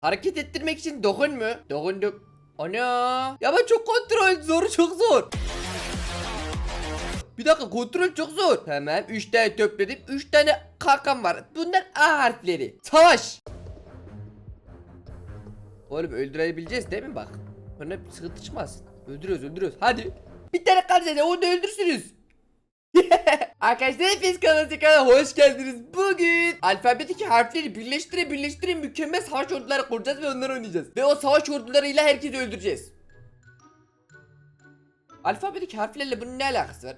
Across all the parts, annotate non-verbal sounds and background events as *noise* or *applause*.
Hareket ettirmek için dokun mu? Dokunduk. Ana. Ya ben çok kontrol zoru çok zor. Bir dakika kontrol çok zor. Tamam 3 tane töpledim. 3 tane kalkan var. Bunlar A harfleri. Savaş. Oğlum öldürebileceğiz değil mi bak? Sonra sıkıntı çıkmaz. Öldürüyoruz öldürüyoruz. Hadi. Bir tane kalsın onu da öldürsünüz. *laughs* Arkadaşlar hepiniz kanalıma hoş geldiniz. Bugün alfabedeki harfleri birleştire birleştire mükemmel savaş orduları kuracağız ve onları oynayacağız. Ve o savaş ordularıyla herkesi öldüreceğiz. Alfabedeki harflerle bunun ne alakası var?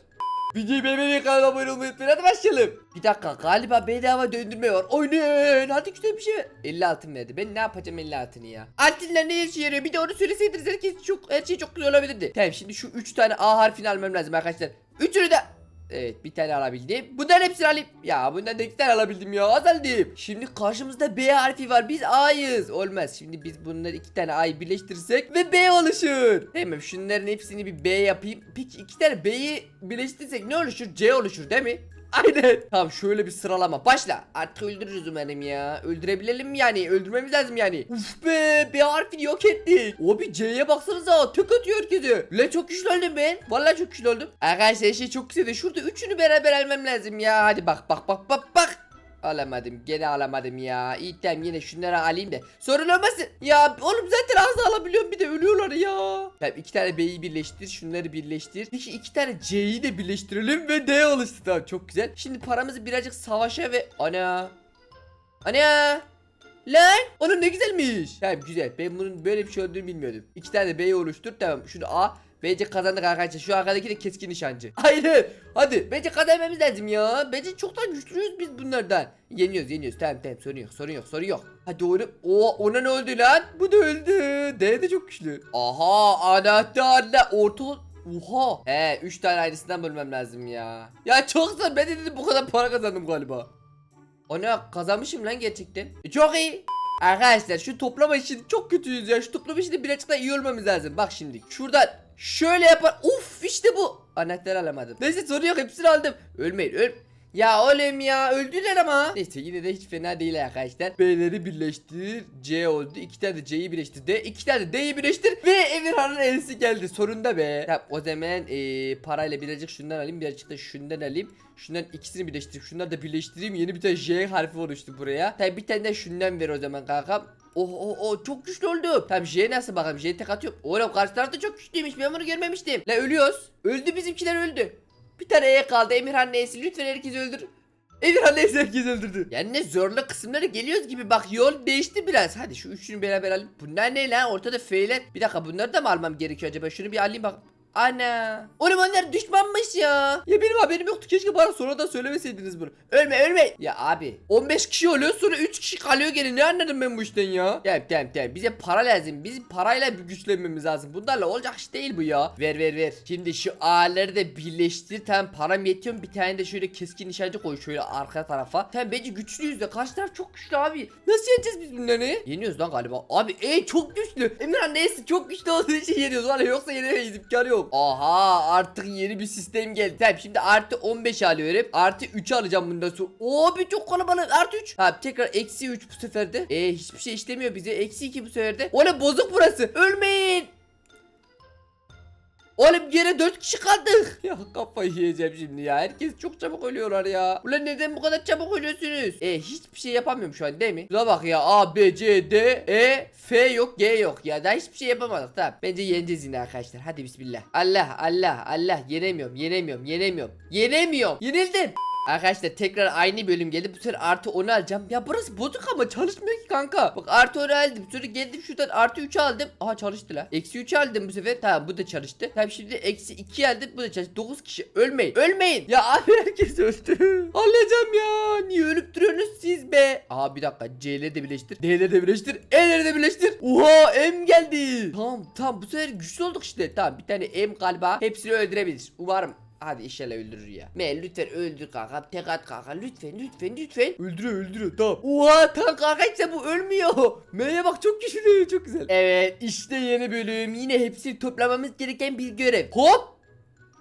Videoyu beğenmeyi kanalıma abone olmayı unutmayın hadi başlayalım. Bir dakika galiba bedava döndürme var. Oynayın hadi güzel bir şey. 50 altın verdi. Ben ne yapacağım 50 altını ya? Altınlar ne işe yarıyor? Bir de onu söyleseydiniz herkes çok her şey çok güzel olabilirdi. Tamam şimdi şu 3 tane A harfini almam lazım arkadaşlar. Üçünü de Evet bir tane alabildim. Bunların hepsini alayım. Ya bundan da iki tane alabildim ya azaldım. Şimdi karşımızda B harfi var. Biz A'yız. Olmaz. Şimdi biz bunları iki tane A'yı birleştirirsek ve B oluşur. Hemen şunların hepsini bir B yapayım. Peki iki tane B'yi birleştirirsek ne oluşur? C oluşur değil mi? Aynen. Tamam şöyle bir sıralama. Başla. Artık öldürürüz umarım ya. Öldürebilelim yani. Öldürmemiz lazım yani. Uf be. B harfini yok ettik. O bir C'ye baksanıza. Tek atıyor herkese. Lan çok güçlü oldum ben. Vallahi çok güçlü oldum. Arkadaşlar şey çok güzeldi. Şurada üçünü beraber almam lazım ya. Hadi bak bak bak bak bak. Alamadım gene alamadım ya. Tamam yine şunları alayım da. Sorun olmasın. Ya oğlum zaten az alabiliyorum bir de ölüyorlar ya. Tamam iki tane B'yi birleştir şunları birleştir. Peki iki tane C'yi de birleştirelim ve D oluştu. Tamam çok güzel. Şimdi paramızı birazcık savaşa ve... Ana. Ana. Lan onun ne güzelmiş. Tamam güzel. Ben bunun böyle bir şey olduğunu bilmiyordum. İki tane B'yi oluştur. Tamam şunu A. Bence kazandık arkadaşlar. Şu arkadaki de keskin nişancı. Aynen. Hadi. Bence kazanmamız lazım ya. Bence çoktan güçlüyüz biz bunlardan. Yeniyoruz yeniyoruz. Tamam tamam sorun yok sorun yok sorun yok. Hadi oğlum. O ona ne oldu lan? Bu da öldü. D de çok güçlü. Aha anahtarla orta Oha. He 3 tane aynısından bölmem lazım ya. Ya çok zor. Ben de dedim bu kadar para kazandım galiba. Ana kazanmışım lan gerçekten. E, çok iyi. Arkadaşlar şu toplama işini çok kötüyüz ya. Şu toplama işinde birazcık daha iyi olmamız lazım. Bak şimdi şuradan şöyle yapar. Uf işte bu. Anahtar alamadım. Neyse sorun yok hepsini aldım. Ölmeyin öl. Ya oğlum ya öldüler ama. Neyse yine de hiç fena değil arkadaşlar. B'leri birleştir. C oldu. İki tane de C'yi birleştir. D. iki tane de D'yi birleştir. Ve Emirhan'ın elsi geldi. Sonunda be. Tamam o zaman ee, parayla birazcık şundan alayım. Birazcık da şundan alayım. Şundan ikisini birleştirip şunları da birleştireyim. Yeni bir tane J harfi oluştu buraya. Tabi bir tane de şundan ver o zaman kankam. Oh oh oh çok güçlü oldu. Tamam J nasıl bakalım? J tek atıyorum. Oğlum karşı tarafta çok güçlüymüş. Ben bunu görmemiştim. La ölüyoruz. Öldü bizimkiler öldü. Bir tane E kaldı. Emirhan neyse lütfen herkes öldür. Emirhan neyse herkes öldürdü. Yani ne zorlu kısımları geliyoruz gibi bak yol değişti biraz. Hadi şu üçünü beraber alayım. Bunlar ne lan? Ortada F'ler. Bir dakika bunları da mı almam gerekiyor acaba? Şunu bir alayım bak. Ana. Oğlum onlar düşmanmış ya. Ya benim haberim yoktu. Keşke bana sonradan söylemeseydiniz bunu. Ölme ölme. Ya abi 15 kişi oluyor sonra 3 kişi kalıyor gene. Ne anladım ben bu işten ya? Tamam tamam tamam. Bize para lazım. Bizim parayla güçlenmemiz lazım. Bunlarla olacak iş değil bu ya. Ver ver ver. Şimdi şu ağları da birleştir. Tamam param yetiyor? Bir tane de şöyle keskin nişancı koy şöyle arka tarafa. Tamam bence güçlüyüz de. Karşı taraf çok güçlü abi. Nasıl yeneceğiz biz bunları? Yeniyoruz lan galiba. Abi e çok güçlü. Emirhan neyse çok güçlü olduğu için yeniyoruz. Var ya yoksa yenemeyiz imkanı yok. Aha artık yeni bir sistem geldi. Tamam şimdi artı 15 alıyorum. Artı 3 alacağım bundan sonra. Bir çok kalabalık. Artı 3. Ha tekrar eksi 3 bu sefer de. E hiçbir şey işlemiyor bize. Eksi 2 bu sefer de. Oğlum bozuk burası. Ölmeyin. Oğlum gene 4 kişi kaldık. *laughs* Ya kafayı yiyeceğim şimdi ya. Herkes çok çabuk ölüyorlar ya. Ulan neden bu kadar çabuk ölüyorsunuz? E hiçbir şey yapamıyorum şu an değil mi? Şuna bak ya. A, B, C, D, E, F yok, G yok. Ya daha hiçbir şey yapamadık. Tamam. Bence yeneceğiz yine arkadaşlar. Hadi bismillah. Allah, Allah, Allah. Yenemiyorum, yenemiyorum, yenemiyorum. Yenemiyorum. Yenildim. Arkadaşlar tekrar aynı bölüm geldi. Bu sefer artı 10 alacağım. Ya burası bozuk ama çalışmıyor ki kanka. Bak artı 10 aldım. Sonra geldim şuradan artı 3 aldım. Aha çalıştı la. Eksi 3 aldım bu sefer. Tamam bu da çalıştı. Tamam şimdi eksi 2 aldım. Bu da çalıştı. 9 kişi. Ölmeyin. Ölmeyin. Ya abi *laughs* herkes öldü. Anlayacağım ya. Niye ölüp duruyorsunuz siz be? Aha bir dakika. C'leri de birleştir. D'leri de birleştir. E'leri de birleştir. Oha M geldi. Tamam tamam bu sefer güçlü olduk işte. Tamam bir tane M galiba hepsini öldürebilir. Umarım. Hadi inşallah öldürür ya. Me lütfen öldür kanka. Tek at kanka. Lütfen lütfen lütfen. Öldürüyor öldürüyor tamam. Oha tamam kanka işte bu ölmüyor. *laughs* M'ye bak çok güçlü çok güzel. Evet işte yeni bölüm. Yine hepsini toplamamız gereken bir görev. Hop.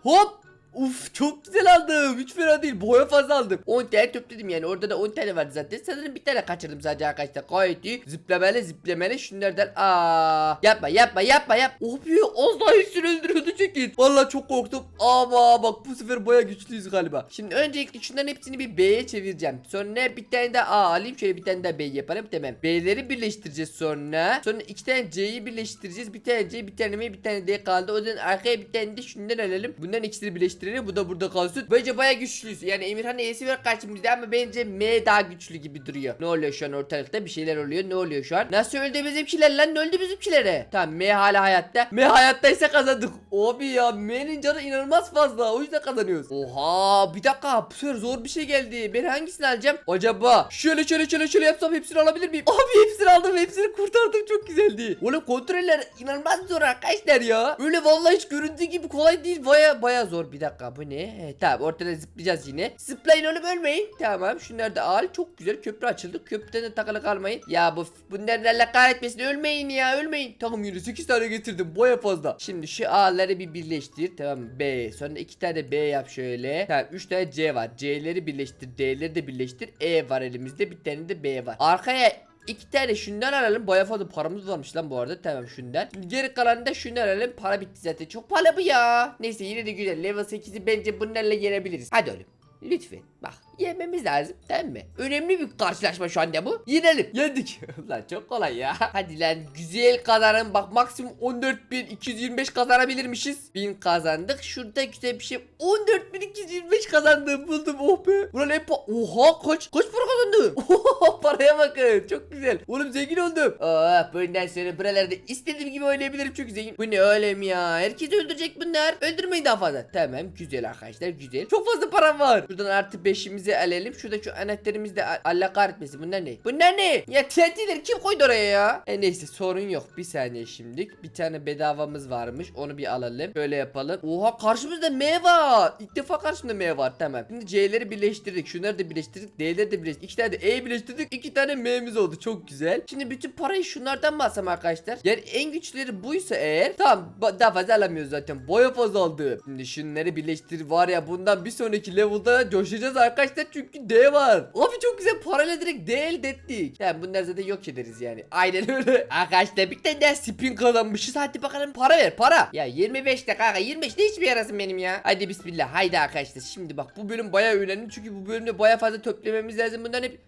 Hop. Uf çok güzel aldım. Hiç fena değil. Boya fazla aldım. 10 tane topladım yani. Orada da 10 tane vardı zaten. Sanırım bir tane kaçırdım sadece arkadaşlar. Gayet iyi. Zıplameli zıplameli şunlardan. Aa yapma yapma yapma yap. Oh be az daha hepsini öldürüyordu çekin. Vallahi çok korktum. Ama bak bu sefer baya güçlüyüz galiba. Şimdi öncelikle şunların hepsini bir B'ye çevireceğim. Sonra bir tane de A alayım. Şöyle bir tane de B yapalım. Tamam. B'leri birleştireceğiz sonra. Sonra iki tane C'yi birleştireceğiz. Bir tane C bir tane M bir tane D kaldı. O yüzden arkaya bir tane de şundan alalım. Bunların ikisini birleştirelim. Bu da burada kalsın. Bence baya güçlüyüz. Yani Emirhan E'si var karşımızda ama bence M daha güçlü gibi duruyor. Ne oluyor şu an ortalıkta? Bir şeyler oluyor. Ne oluyor şu an? Nasıl öldü bizimkiler lan? Ne öldü bizimkilere? Tamam M hala hayatta. M hayattaysa kazandık. Abi ya M'nin canı inanılmaz fazla. O yüzden kazanıyoruz. Oha bir dakika. Bu sefer zor bir şey geldi. Ben hangisini alacağım? Acaba şöyle şöyle şöyle şöyle yapsam hepsini alabilir miyim? Abi hepsini aldım. Hepsini kurtardım. Çok güzeldi. Oğlum kontroller inanılmaz zor arkadaşlar ya. Böyle vallahi hiç göründüğü gibi kolay değil. Baya baya zor. Bir dakika bu ne? He, tamam ortada zıplayacağız yine. Zıplayın oğlum ölmeyin. Tamam şunları da al. Çok güzel köprü açıldı. Köprüden de takılı kalmayın. Ya bu bunların Allah kahretmesin. Ölmeyin ya ölmeyin. Tamam yine 8 tane getirdim. Baya fazla. Şimdi şu A'ları bir birleştir. Tamam B. Sonra iki tane B yap şöyle. Tamam 3 tane C var. C'leri birleştir. D'leri de birleştir. E var elimizde. Bir tane de B var. Arkaya İki tane şundan alalım. Baya fazla paramız varmış lan bu arada. Tamam şundan. Geri kalanı da şundan alalım. Para bitti zaten. Çok pahalı bu ya. Neyse yine de güzel. Level 8'i bence bunlarla yenebiliriz. Hadi oğlum. Lütfen. Bak yememiz lazım tamam mı? Önemli bir karşılaşma şu anda bu. Yenelim. Yendik. *laughs* lan çok kolay ya. *laughs* Hadi lan güzel kazanın. Bak maksimum 14.225 kazanabilirmişiz. 1000 kazandık. Şurada güzel bir şey. 14.225 kazandım. Buldum oh be. Ulan hep Oha kaç kaç para kazandı? *laughs* Oha paraya bakın. Çok güzel. Oğlum zengin oldum. Aa bundan sonra buralarda istediğim gibi oynayabilirim çünkü zengin. Bu ne öyle ya? Herkes öldürecek bunlar. Öldürmeyin daha fazla. Tamam güzel arkadaşlar güzel. Çok fazla param var. Şuradan artı 5'imizi alalım. Şurada şu anahtarımız da Allah kahretmesin. Bunlar ne? Bunlar ne? Ya TNT'leri kim koydu oraya ya? E neyse sorun yok. Bir saniye şimdilik. Bir tane bedavamız varmış. Onu bir alalım. Böyle yapalım. Oha karşımızda M var. İlk defa karşımda M var. Tamam. Şimdi C'leri birleştirdik. Şunları da birleştirdik. D'leri de birleştirdik. İki tane de E birleştirdik. İki tane M'miz oldu. Çok güzel. Şimdi bütün parayı şunlardan mı alsam arkadaşlar? Yani en güçleri buysa eğer. Tamam. Daha fazla alamıyoruz zaten. Boya fazla aldım. Şimdi şunları birleştir var ya bundan bir sonraki level'da coşacağız arkadaşlar. Çünkü D var. Abi çok güzel parayla direkt D elde ettik. Tamam bunları zaten yok ederiz yani. Aynen öyle. *laughs* Arkadaşlar bir tane daha spin kazanmışız. Hadi bakalım para ver para. Ya 25 de kanka 25 de hiçbir yarasın benim ya. Hadi bismillah. Haydi arkadaşlar. Şimdi bak bu bölüm bayağı önemli. Çünkü bu bölümde bayağı fazla toplamamız lazım. Bundan hep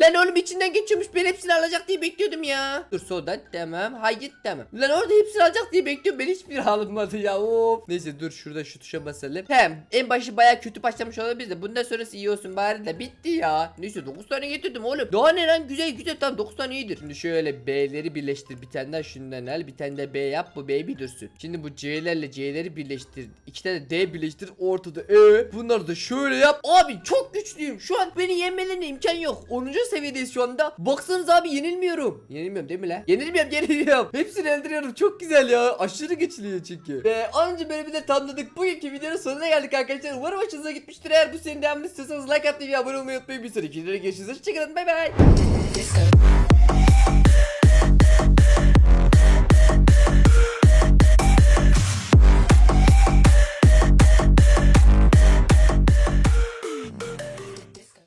Lan oğlum içinden geçiyormuş ben hepsini alacak diye bekliyordum ya. Dur soda tamam hayır tamam. Lan orada hepsini alacak diye bekliyorum ben hiçbir alınmadı ya of. Neyse dur şurada şu tuşa basalım. Hem en başı baya kötü başlamış olabilir de bundan sonrası iyi olsun bari de bitti ya. Neyse 9 tane getirdim oğlum. Daha ne lan güzel güzel tamam 9 tane iyidir. Şimdi şöyle B'leri birleştir bir tane daha şundan al bir tane de B yap bu B bir dursun. Şimdi bu C'lerle C'leri birleştir. iki tane D birleştir ortada E. Bunları da şöyle yap. Abi çok güçlüyüm şu an beni yenmelerine imkan yok. 10. seviyedeyiz şu anda. Baksanıza abi yenilmiyorum. Yenilmiyorum değil mi lan? Yenilmiyorum yenilmiyorum. Hepsini öldürüyorum çok güzel ya. Aşırı güçlüyüm çünkü. Ve 10. bölümü de tamamladık. Bugünkü videonun sonuna geldik arkadaşlar. Umarım hoşunuza gitmiştir. Eğer bu serinin devamını istiyorsanız like atmayı ve abone olmayı unutmayın. Bir sonraki videoda görüşürüz. Hoşçakalın bay bay.